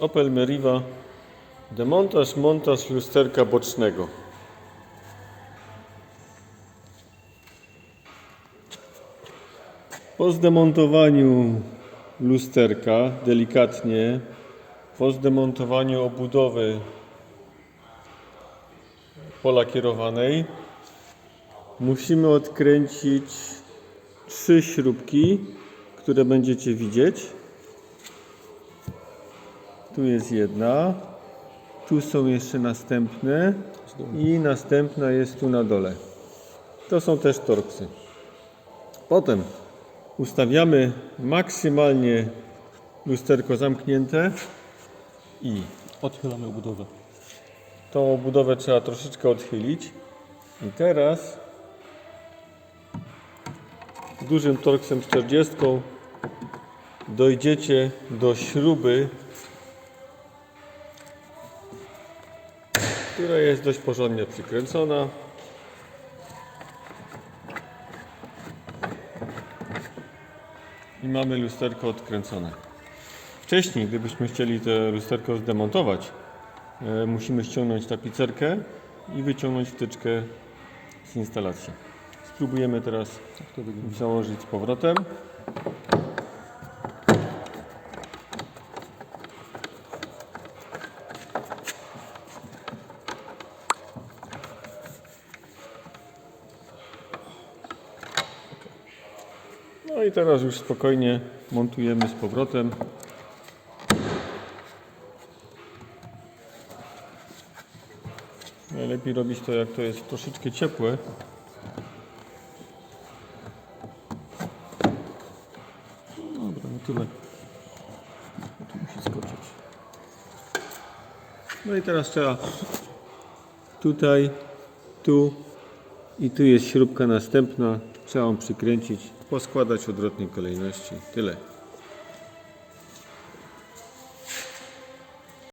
Opel Meriva. Demontaż, montaż lusterka bocznego. Po zdemontowaniu lusterka, delikatnie, po zdemontowaniu obudowy polakierowanej, musimy odkręcić trzy śrubki, które będziecie widzieć. Tu jest jedna, tu są jeszcze następne i następna jest tu na dole. To są też torksy. Potem ustawiamy maksymalnie lusterko zamknięte i Odchylamy obudowę. tą obudowę trzeba troszeczkę odchylić. I teraz dużym torksem 40 dojdziecie do śruby, która jest dość porządnie przykręcona. I mamy lusterko odkręcone. Wcześniej, gdybyśmy chcieli to lusterko zdemontować, e, musimy ściągnąć tapicerkę i wyciągnąć wtyczkę z instalacji. Spróbujemy teraz założyć z powrotem. No i teraz już spokojnie montujemy z powrotem. Najlepiej robić to jak to jest troszeczkę ciepłe. Dobra, no tyle. Tu musi skoczyć. No i teraz trzeba tutaj, tu i tu jest śrubka następna. Trzeba ją przykręcić, poskładać w odwrotnej kolejności. Tyle.